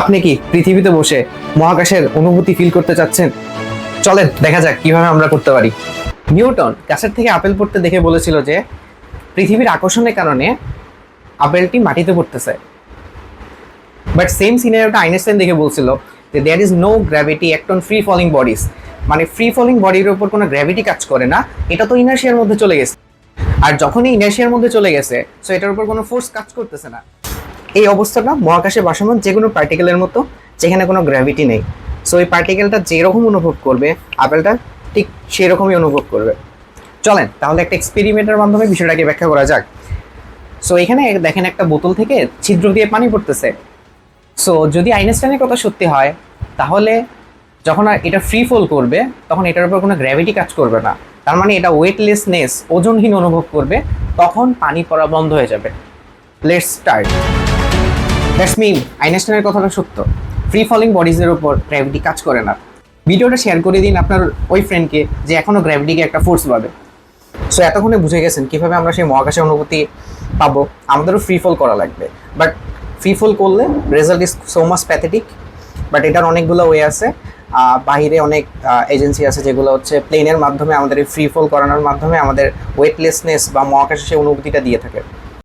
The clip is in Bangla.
আপনি কি পৃথিবীতে বসে মহাকাশের অনুভূতি ফিল করতে চাচ্ছেন? চলেন, দেখা যাক কীভাবে আমরা করতে পারি। নিউটন গাছের থেকে আপেল পড়তে দেখে বলেছিল যে, পৃথিবীর আকর্ষণের কারণে আপেলটি মাটিতে পড়তেছে। বাট সেম সিনারিওটা আইনস্টাইন দেখে বলছিল যে there is no gravity act on free falling bodies মানে ফ্রি ফলিং বডির উপর কোনো গ্র্যাভিটি কাজ করে না, এটা তো ইনার্শিয়ার মধ্যে চলে গেছে। আর যখনই ইনার্শিয়ার মধ্যে চলে গেছে সো এটার উপর কোনো ফোর্স কাজ করতেছে না। এই অবস্থাটা মহাকাশে ভাসমান যে কোনো পার্টিকেলের মতো, যেখানে কোনো গ্র্যাভিটি নেই। সো এই পার্টিকেলটা যেরকম অনুভব করবে, আপেলটা ঠিক সেরকমই অনুভব করবে। চলেন, তাহলে একটা এক্সপেরিমেন্টের মাধ্যমে বিষয়টাকে ব্যাখ্যা করা যাক। সো এখানে দেখেন একটা বোতল থেকে ছিদ্র দিয়ে পানি পড়তেছে। সো যদি আইনস্টাইনের কথা সত্যি হয়, তাহলে যখন আর এটা ফ্রি ফল করবে, তখন এটার উপর কোনো গ্র্যাভিটি কাজ করবে না। তার মানে এটা ওয়েটলেসনেস ওজনহীন অনুভব করবে, তখন পানি পড়া বন্ধ হয়ে যাবে। লেটস স্টার্ট দ্যাটস মিন আইনস্টাইনের কথাটা সত্য। ফ্রি ফলিং বডিজের উপর গ্র্যাভিটি কাজ করে না। ভিডিওটা শেয়ার করে দিন আপনার ওই ফ্রেন্ডকে যে এখনও গ্র্যাভিটিকে একটা ফোর্স পাবে সো এতক্ষণে বুঝে গেছেন কীভাবে আমরা সেই মহাকাশের অনুভূতি পাবো। আমাদেরও ফ্রি ফল করা লাগবে। বাট ফ্রি ফল করলে result is so much pathetic but এটার অনেকগুলো ওয়ে আছে। বাইরে অনেক এজেন্সি আছে যেগুলো হচ্ছে প্লেনের মাধ্যমে আমাদের ফ্রি ফল করানোর মাধ্যমে আমাদের ওয়েটলেসনেস বা মহাকাশে সেই অনুভূতিটা দিয়ে থাকে।